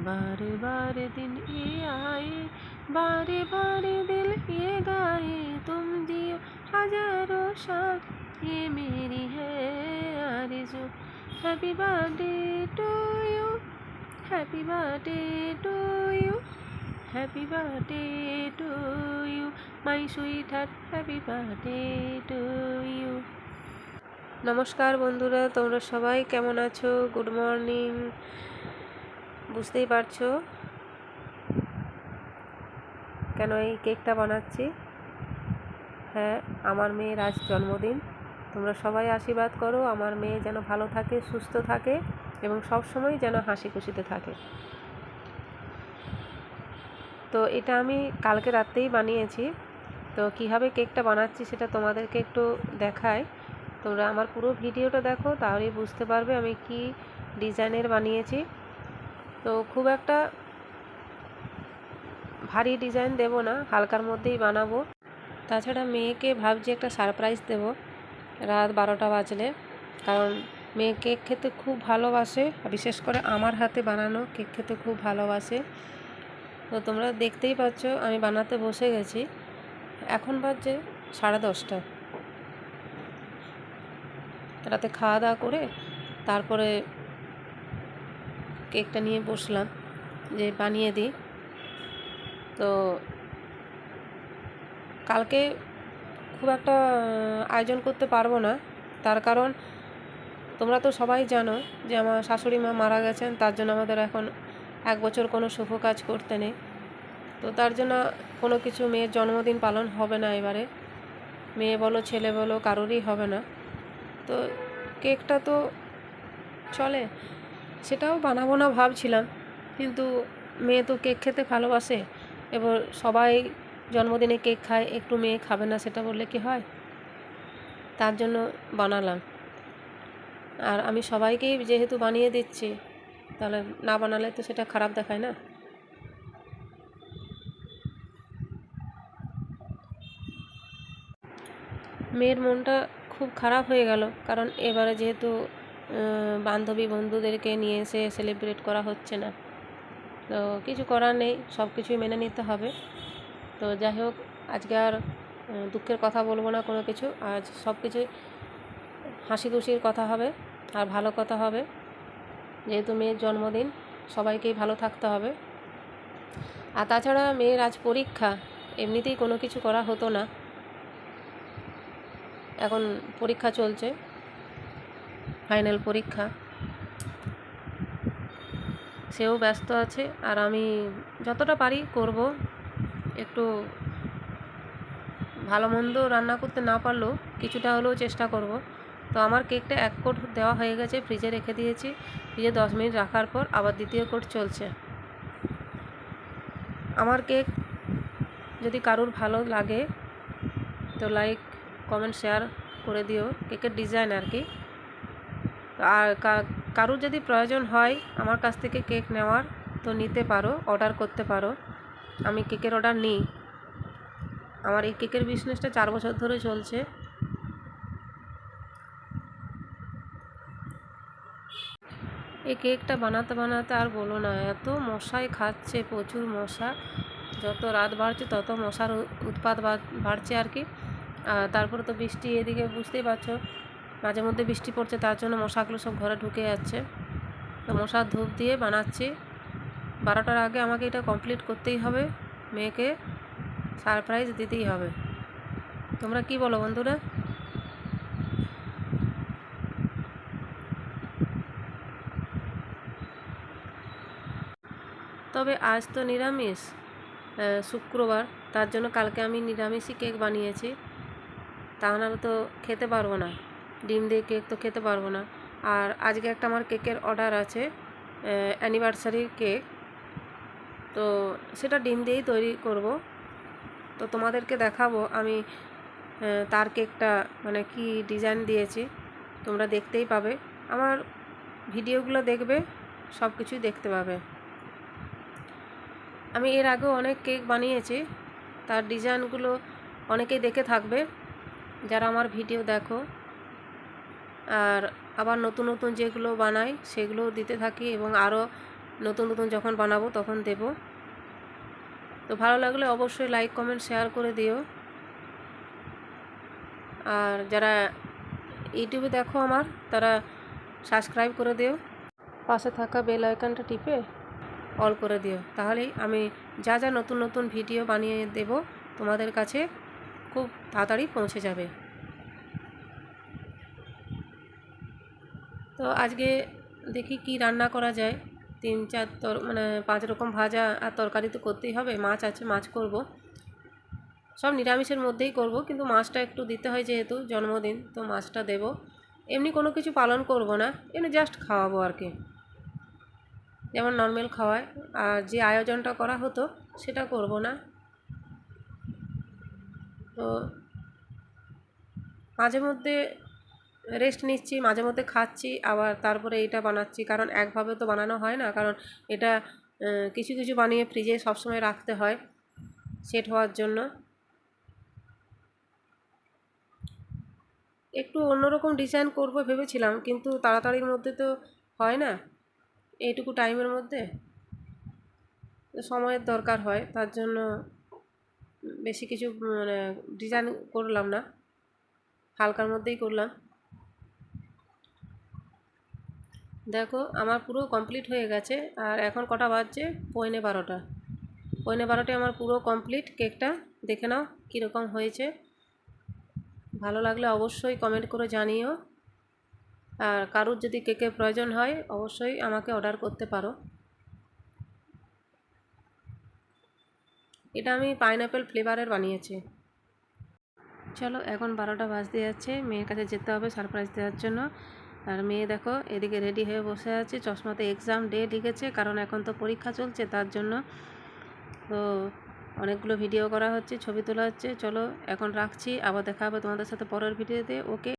बारे बारे दिन ये आए बारे बारे दिल ये गाए तुम जियो हजारों साल ये मेरी है आरज़ू happy birthday to you happy birthday to you happy birthday to you my sweetheart happy birthday to you নমস্কার বন্ধুরা তোমরা সবাই কেমন আছো গুড মর্নিং বুঝতেই পারছ? কেন এই কেকটা বানাচ্ছি? হ্যাঁ আমার মেয়ের আজ জন্মদিন। তোমরা সবাই আশীর্বাদ করো, আমার মেয়ে যেন ভালো থাকে, সুস্থ থাকে এবং সব সময় যেন হাসি খুশিতে থাকে। তো এটা আমি কালকে রাত্রেই বানিয়েছি। তো কীভাবে কেকটা বানাচ্ছি সেটা তোমাদেরকে একটু দেখাই। তোমরা আমার পুরো ভিডিওটা দেখো, তাহলেই বুঝতে পারবে আমি কি ডিজাইনের বানিয়েছি। তো খুব একটা ভারী ডিজাইন দেব না, হালকার মধ্যেই বানাবো। তাছাড়া মেয়েকে ভাবছি একটা সারপ্রাইজ দেব, রাত বারোটা বাজলে। কারণ মেয়ে কেক খেতে খুব ভালোবাসে, বিশেষ করে আমার হাতে বানানো কেক খেতে খুব ভালোবাসে। তো তোমরা দেখতেই পাচ্ছ, আমি বানাতে বসে গেছি। এখন বাজছে সাড়ে দশটা। রাতে খাওয়া দাওয়া করে, তারপরে কেকটা নিয়ে বসলাম, যে বানিয়ে দিই। তো কালকে খুব একটা আয়োজন করতে পারব না। তার কারণ তোমরা তো সবাই জানো যে আমার শাশুড়ি মা মারা গেছেন, তার জন্য আমাদের এখন এক বছর কোনো শুভ কাজ করতে নেই। তো তার জন্য কোনো কিছু মেয়ের জন্মদিন পালন হবে না এবারে। মেয়ে বলো, ছেলে বলো, কারোরই হবে না। তো কেকটা তো চলে। সেটাও বানাবো না ভাবছিলাম। কিন্তু মেয়ে তো কেক খেতে ভালোবাসে। এবার সবাই জন্মদিনে কেক খায়, একটু মেয়ে খাবে না সেটা বললে কি হয়? তার জন্য বানালাম। আর আমি সবাইকেই যেহেতু বানিয়ে দিচ্ছি, তাহলে না বানালে তো সেটা খারাপ দেখায় না। মেয়ের মনটা খুব খারাপ হয়ে গেল, কারণ এবারে যেহেতু বান্ধবী বন্ধুদেরকে নিয়ে এসে সেলিব্রেট করা হচ্ছে না। তো কিছু করার নেই, সব কিছুই মেনে নিতে হবে। তো যাই হোক, আজকে আর দুঃখের কথা বলব না কোনো কিছু। আজ সব কিছুই হাসি খুশির কথা হবে আর ভালো কথা হবে। যেহেতু মেয়ের জন্মদিন, সবাইকেই ভালো থাকতে হবে। আর তাছাড়া মেয়ের আজ পরীক্ষা, এমনিতেই কোনো কিছু করা হতো না। এখন পরীক্ষা চলছে। ফাইনাল পরীক্ষা। সেও ব্যস্ত আছে আর আমি যতটা পারি করব। একটু ভালো মন্দ রান্না করতে না পারলেও কিছুটা হলেও চেষ্টা করব। তো আমার কেকটা এক কোট দেওয়া হয়ে গেছে, ফ্রিজে রেখে দিয়েছি। ফ্রিজে দশ মিনিট রাখার পর আবার দ্বিতীয় কোট চলছে। আমার কেক যদি কারুর ভালো লাগে তো লাইক, কমেন্ট, শেয়ার করে দিও। কেকের ডিজাইন আর কি। আর কারুর যদি প্রয়োজন হয় আমার কাছ থেকে কেক নেওয়ার, তো নিতে পারো, অর্ডার করতে পারো। আমি কেকের অর্ডার নিই। আমার এই কেকের বিজনেসটা চার বছর ধরে চলছে। এই কেকটা বানাতে বানাতে আর বলো না, এত মশাই খাচ্ছে, প্রচুর মশা। যত রাত বাড়ছে, তত মশার উৎপাত বাড়ছে আর কি। তারপরে তো বৃষ্টি এদিকে, বুঝতেই পারছ। মাঝে মধ্যে বৃষ্টি পড়ছে, তার জন্য মশাগুলো সব ঘরে ঢুকে যাচ্ছে। তো মশার ধূপ দিয়ে বানাচ্ছি। বারোটার আগে আমাকে এটা কমপ্লিট করতেই হবে। মেয়েকে সারপ্রাইজ দিতেই হবে। তোমরা কি বলো বন্ধুরা? তবে আজ তো নিরামিষ শুক্রবার। তার জন্য কালকে আমি নিরামিষই কেক বানিয়েছি। তা নাহলে তো খেতে পারব না। ডিম দিয়ে কেক তো খেতে পারব না। আর আজকে একটা আমার কেকের অর্ডার আছে অ্যানিভার্সারির কেক। তো সেটা ডিম দিয়েই তৈরি করব। তো তোমাদেরকে দেখাবো আমি তার কেকটা মানে কি ডিজাইন দিয়েছি। তোমরা দেখতেই পাবে। আমার ভিডিওগুলো দেখবে সব কিছুই দেখতে পাবে। আমি এর আগেও অনেক কেক বানিয়েছি। তার ডিজাইনগুলো অনেকেই দেখে থাকবে। যারা আমার ভিডিও দেখো আর আবার নতুন নতুন যেগুলো বানাই সেগুলোও দিতে থাকি এবং আরও নতুন নতুন যখন বানাবো তখন দেব। তো ভালো লাগলে অবশ্যই লাইক কমেন্ট শেয়ার করে দিও। আর যারা ইউটিউবে দেখো আমার, তারা সাবস্ক্রাইব করে দিও। পাশে থাকা বেল আইকনটা টিপে অল করে দিও। তাহলেই আমি যা যা নতুন নতুন ভিডিও বানিয়ে দেব তোমাদের কাছে খুব তাড়াতাড়ি পৌঁছে যাবে। তো আজকে দেখি কি রান্না করা যায়। তিন, চার তর মানে পাঁচ রকম ভাজা আর তরকারি তো করতেই হবে। মাছ আছে, মাছ করব। সব নিরামিষের মধ্যেই করব, কিন্তু মাছটা একটু দিতে হয় যেহেতু জন্মদিন, তো মাছটা দেব। এমনি কোনো কিছু পালন করব না, এমনি জাস্ট খাওয়াবো আর কি। যেমন নর্মাল খাওয়ায়। আর যে আয়োজনটা করা হতো, সেটা করব না। তো মাঝে মধ্যে রেস্ট নিচ্ছি, মাঝে মধ্যে খাচ্ছি, আবার তারপরে এটা বানাচ্ছি। কারণ একভাবে তো বানানো হয় না, কারণ এটা কিছু কিছু বানিয়ে ফ্রিজে সবসময় রাখতে হয় সেট হওয়ার জন্য। একটু অন্যরকম ডিজাইন করব ভেবেছিলাম, কিন্তু তাড়াতাড়ির মধ্যে তো হয় না। এইটুকু টাইমের মধ্যে সময়ের দরকার হয়, তার জন্য বেশি কিছু মানে ডিজাইন করলাম না। হালকার মধ্যেই করলাম। দেখো, আমার পুরো কমপ্লিট হয়ে গেছে। আর এখন কটা বাজছে? পৌনে বারোটা। পৌনে বারোটায় আমার পুরো কমপ্লিট কেকটা দেখে নাও কীরকম হয়েছে। ভালো লাগলে অবশ্যই কমেন্ট করে জানিও। আর কারুর যদি কেকের প্রয়োজন হয়, অবশ্যই আমাকে অর্ডার করতে পারো। এটা আমি পাইনঅ্যাপেল ফ্লেভারের বানিয়েছি। চলো, এখন বারোটা বাজতে যাচ্ছে। মেয়ের কাছে যেতে হবে সারপ্রাইজ দেওয়ার জন্য। আর মেয়ে দেখো, এদিকে রেডি হয়ে বসে আছে। চশমাতে এক্সাম ডে লিখেছে, কারণ এখন তো পরীক্ষা চলছে, তার জন্য তো অনেকগুলো ভিডিও করা হচ্ছে, ছবি তোলা হচ্ছে। চলো, এখন রাখছি, আবার দেখা হবে তোমাদের সাথে পরের ভিডিওতে ওকে